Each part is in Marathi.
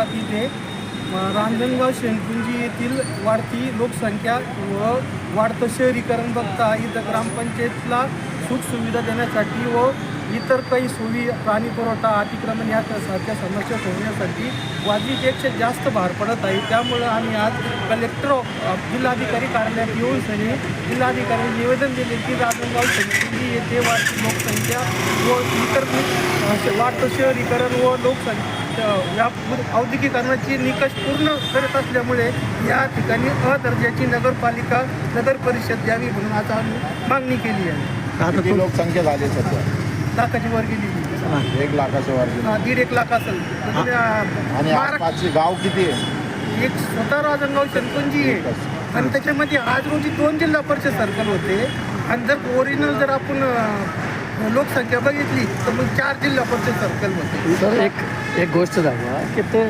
संदर्भात इथे रांजणगाव शेणकुंजी येथील वाढती लोकसंख्या व वाढतं शहरीकरण बघता इथं ग्रामपंचायतला सुखसुविधा देण्यासाठी व इतर काही सोयी पाणी पुरवठा अतिक्रमण या सारख्या समस्या सोडवण्यासाठी वाजवीपेक्षा जास्त भार पडत आहे. त्यामुळं आम्ही आज कलेक्टर जिल्हाधिकारी कार्यालयात येऊन सनी जिल्हाधिकाऱ्यांनी निवेदन दिले की राजनगाव शेणकुंजी येथे वाढती लोकसंख्या व इतर वाढतं शहरीकरण व लोकसंख्या या औद्योगिकरणाची निकष पूर्ण करत असल्यामुळे या ठिकाणी अ दर्जाची नगरपालिका नगर परिषद द्यावी म्हणून आता आम्ही मागणी केली आहे. लोकसंख्या झाली सध्या? लाखाची वर गेली एक लाखाच्या वर गेली हा, दीड एक लाख असेल. आणि आसपासची गाव किती आहे? एक स्वतः राजनगाव शनपंजी आहे. आणि त्याच्यामध्ये आज रोजी दोन जिल्हा परिषद सर्कल होते. आणि जर ओरिजिनल जर आपण लोकसंख्या बघितली तर मग चार जिल्हा परिषद सर्कल होते. सर एक एक गोष्ट सांगा की ते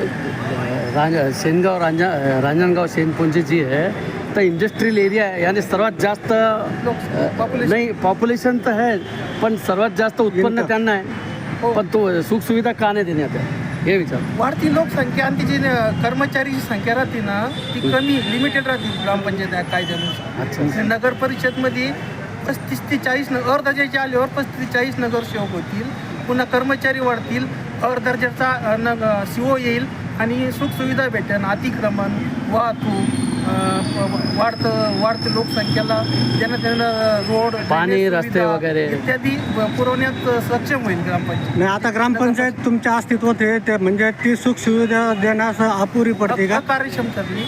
रांज शेनगाव रांजा रांजणगाव शेनपुंजी जी आहे तर इंडस्ट्रियल एरिया आहे. यानी सर्वात जास्त नाही पॉप्युलेशन तर आहे पण सर्वात जास्त उत्पन्न त्यांना आहे. हो. पण तो सुखसुविधा का नाही देण्यात हे विचार. वाढती लोकसंख्या आणि तिची कर्मचारीची संख्या राहते ना ती कमी लिमिटेड राहते ग्रामपंचायत कायद्यानुसार. अच्छा. नगर परिषदमध्ये पस्तीस ते चाळीस न अर्धजाचे आल्यावर पस्तीस ते चाळीस नगरसेवक होतील पुन्हा कर्मचारी वाढतील अर्धदर्जाचा अ, नग सी ओ येईल आणि सुखसुविधा भेटेल अतिक्रमण वाहतूक वाढतं वाढतं लोकसंख्येला ज्यांना त्यांना रोड पाणी, रस्ते वगैरे. इत्यादी पुरवण्यात सक्षम होईल ग्रामपंचायत. नाही आता ग्रामपंचायत तुमच्या अस्तित्वात आहे ते म्हणजे ती सुख सुविधा देण्यास अपुरी पडते का? कार्यक्षम ठरली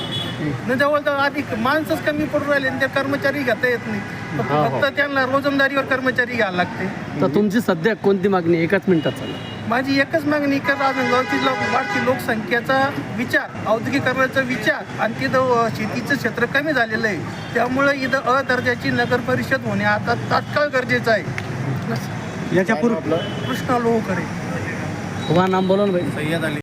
न जवळजवळ अधिक माणसंच कमी पडून राहिले आणि ते कर्मचारी घेता येत नाही हा, हो. फक्त त्यांना रोजंदारीवर कर्मचारी घ्यायला लागते. तर तुमची सध्या कोणती मागणी एकाच मिनिटात चालेल माझी एकच मागणी की राजनगावची लोक वाढती लोकसंख्येचा विचार औद्योगिकरणाचा विचार आणि तिथं अ, शेतीचं क्षेत्र कमी झालेलं आहे. त्यामुळे इथं अ दर्जाची नगर परिषद होणे आता तात्काळ गरजेचं आहे. याच्या कृष्णा लोहकरे तुम्हाला नाम बोला ना भाई सय्यद अली.